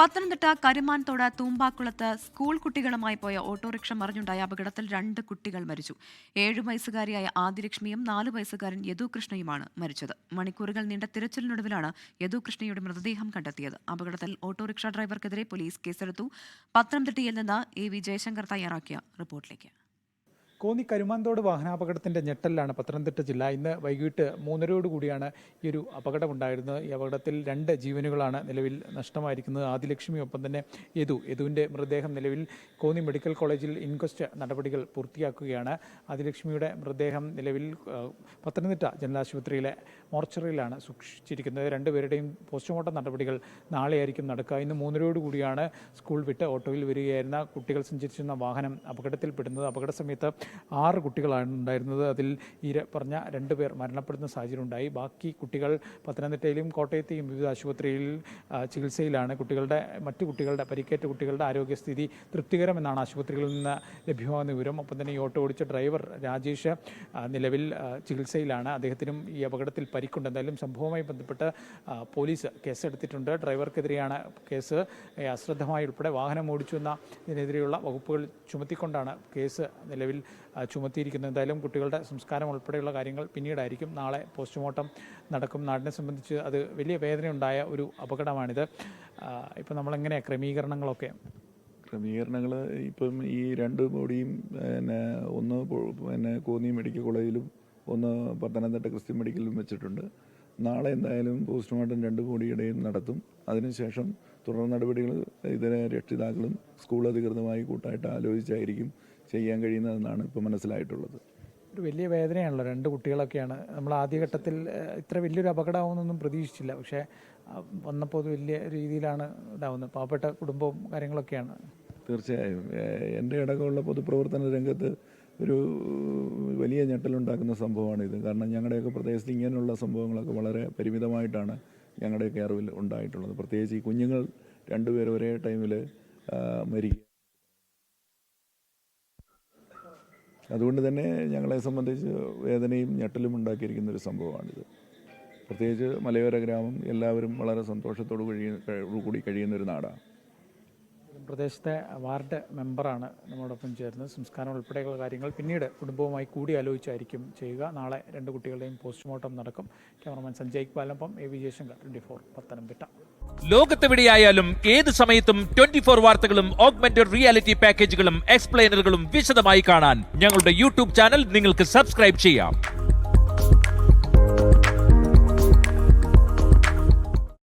Pathanamthitta കരുമാൻതോട് തൂമ്പാക്കുളത്ത് school കുട്ടികളുമായി പോയ autorickshaw മറിഞ്ഞുണ്ടായ അപകടത്തിൽ രണ്ട് കുട്ടികൾ മരിച്ചു. ഏഴു വയസ്സുകാരിയായ ആദിലക്ഷ്മിയും നാലു വയസ്സുകാരൻ യദുകൃഷ്ണയുമാണ് മരിച്ചത്. മണിക്കൂറുകൾ നീണ്ട തിരച്ചിലിനൊടുവിലാണ് യദുകൃഷ്ണയുടെ മൃതദേഹം കണ്ടെത്തിയത്. അപകടത്തിൽ ഓട്ടോറിക്ഷ ഡ്രൈവർക്കെതിരെ പോലീസ് കേസെടുത്തു. പത്തനംതിട്ടയിൽ നിന്ന് എ വി ജയശങ്കർ തയ്യാറാക്കിയ റിപ്പോർട്ടിലേക്ക്. കോന്നി കരുമാന്തോട് വാഹനാപകടത്തിന്റെ ഞെട്ടലിലാണ് പത്തനംതിട്ട ജില്ല. ഇന്ന് വൈകിട്ട് മൂന്നരയോട് കൂടിയാണ് ഈ ഒരു അപകടമുണ്ടായിരുന്നത്. ഈ അപകടത്തിൽ രണ്ട് ജീവനുകളാണ് നിലവിൽ നഷ്ടമായിരിക്കുന്നത്. ആദിലക്ഷ്മി ഒപ്പം തന്നെ യദു. യദുവിന്റെ മൃതദേഹം നിലവിൽ കോന്നി മെഡിക്കൽ കോളേജിൽ ഇൻക്വസ്റ്റ് നടപടികൾ പൂർത്തിയാക്കുകയാണ്. ആദിലക്ഷ്മിയുടെ മൃതദേഹം നിലവിൽ പത്തനംതിട്ട ജനറൽ ആശുപത്രിയിലെ മോർച്ചറിയിലാണ് സൂക്ഷിച്ചിരിക്കുന്നത്. രണ്ടുപേരുടെയും പോസ്റ്റ്മോർട്ടം നടപടികൾ നാളെയായിരിക്കും നടക്കുക. ഇന്ന് മൂന്നരയോട് കൂടിയാണ് സ്കൂൾ വിട്ട് ഓട്ടോയിൽ വരികയായിരുന്ന കുട്ടികൾ സഞ്ചരിച്ചിരുന്ന വാഹനം അപകടത്തിൽപ്പെടുന്നത്. അപകട സമയത്ത് ആറ് കുട്ടികളാണ് ഉണ്ടായിരുന്നത്. അതിൽ ഈ പറഞ്ഞ രണ്ട് പേർ മരണപ്പെടുന്ന സാഹചര്യം ഉണ്ടായി. ബാക്കി കുട്ടികൾ പത്തനംതിട്ടയിലും കോട്ടയത്തെയും വിവിധ ആശുപത്രിയിൽ ചികിത്സയിലാണ്. കുട്ടികളുടെ മറ്റു കുട്ടികളുടെ പരിക്കേറ്റ കുട്ടികളുടെ ആരോഗ്യസ്ഥിതി തൃപ്തികരമെന്നാണ് ആശുപത്രികളിൽ നിന്ന് ലഭ്യമാകുന്ന വിവരം. ഒപ്പം തന്നെ ഈ ഓട്ടോ ഓടിച്ച ഡ്രൈവർ രാജേഷ് നിലവിൽ ചികിത്സയിലാണ്. അദ്ദേഹത്തിനും ഈ അപകടത്തിൽ പരിക്കുണ്ട്. എന്തായാലും സംഭവവുമായി ബന്ധപ്പെട്ട് പോലീസ് കേസെടുത്തിട്ടുണ്ട്. ഡ്രൈവർക്കെതിരെയാണ് കേസ്. അശ്രദ്ധമായി ഉൾപ്പെടെ വാഹനം ഓടിച്ചു എന്നതിനെതിരെയുള്ള വകുപ്പുകൾ ചുമത്തിക്കൊണ്ടാണ് കേസ് നിലവിൽ ചുമത്തിയിരിക്കുന്നത് എന്തായാലും കുട്ടികളുടെ സംസ്കാരം ഉൾപ്പെടെയുള്ള കാര്യങ്ങൾ പിന്നീടായിരിക്കും. നാളെ പോസ്റ്റ്മോർട്ടം നടക്കും. നാടിനെ സംബന്ധിച്ച് അത് വലിയ വേദനയുണ്ടായ ഒരു അപകടമാണിത്. ഇപ്പം നമ്മളെങ്ങനെയാണ് ക്രമീകരണങ്ങളൊക്കെ? ക്രമീകരണങ്ങൾ ഇപ്പം ഈ രണ്ട് ബോഡിയും പിന്നെ ഒന്ന് പിന്നെ കോന്നി മെഡിക്കൽ കോളേജിലും ഒന്ന് പത്തനംതിട്ട ക്രിസ്ത്യൻ മെഡിക്കലിലും വെച്ചിട്ടുണ്ട്. നാളെ എന്തായാലും പോസ്റ്റ്മോർട്ടം രണ്ട് ബോഡിയുടെയും നടത്തും. അതിനുശേഷം തുടർ നടപടികൾ ഇതിനെ രക്ഷിതാക്കളും സ്കൂൾ അധികൃതമായി കൂട്ടായിട്ട് ആലോചിച്ചായിരിക്കും ചെയ്യാൻ കഴിയുന്നതെന്നാണ് ഇപ്പോൾ മനസ്സിലായിട്ടുള്ളത്. ഒരു വലിയ വേദനയാണല്ലോ രണ്ട് കുട്ടികളൊക്കെയാണ്. നമ്മൾ ആദ്യഘട്ടത്തിൽ ഇത്ര വലിയൊരു അപകടമാവുമെന്നൊന്നും പ്രതീക്ഷിച്ചില്ല. പക്ഷേ വന്നപ്പോൾ അത് വലിയ രീതിയിലാണ് ഇതാവുന്നത്. പാവപ്പെട്ട കുടുംബവും കാര്യങ്ങളൊക്കെയാണ്. തീർച്ചയായും. എന്റെ ഇടകമുള്ള പൊതുപ്രവർത്തന രംഗത്ത് ഒരു വലിയ ഞെട്ടലുണ്ടാക്കുന്ന സംഭവമാണിത്. കാരണം ഞങ്ങളുടെയൊക്കെ പ്രദേശത്ത് ഇങ്ങനെയുള്ള സംഭവങ്ങളൊക്കെ വളരെ പരിമിതമായിട്ടാണ് ഞങ്ങളുടെയൊക്കെ അറിവിൽ ഉണ്ടായിട്ടുള്ളത്. പ്രത്യേകിച്ച് ഈ കുഞ്ഞുങ്ങൾ രണ്ടുപേരും ഒരേ ടൈമിൽ മരിക്കുക അതുകൊണ്ട് തന്നെ ഞങ്ങളെ സംബന്ധിച്ച് വേദനയും ഞെട്ടലും ഉണ്ടാക്കിയിരിക്കുന്ന ഒരു സംഭവമാണിത്. പ്രത്യേകിച്ച് മലയോര ഗ്രാമം എല്ലാവരും വളരെ സന്തോഷത്തോടു കൂടി കഴിയുന്ന ഒരു നാടാണ്. പ്രദേശത്തെ വാർഡ് മെമ്പറാണ് നമ്മോടൊപ്പം ചേർന്നത് സംസ്കാരം ഉൾപ്പെടെയുള്ള കാര്യങ്ങൾ പിന്നീട് കുടുംബവുമായി കൂടി ആലോചിച്ചായിരിക്കും ചെയ്യുക. നാളെ രണ്ട് കുട്ടികളുടെയും പോസ്റ്റ്മോർട്ടം നടക്കും. Cameraman Sanjay palappam A V Jayasankar twenty four Pathanamthitta. ലോകത്തെവിടെയായാലും ഏത് സമയത്തും ട്വന്റി ഫോർ വാർത്തകളും ഓഗ്മെന്റഡ് റിയാലിറ്റി പാക്കേജുകളും എക്സ്പ്ലെയിനറുകളും വിശദമായി കാണാൻ ഞങ്ങളുടെ യൂട്യൂബ് ചാനൽ നിങ്ങൾക്ക് സബ്സ്ക്രൈബ് ചെയ്യാം.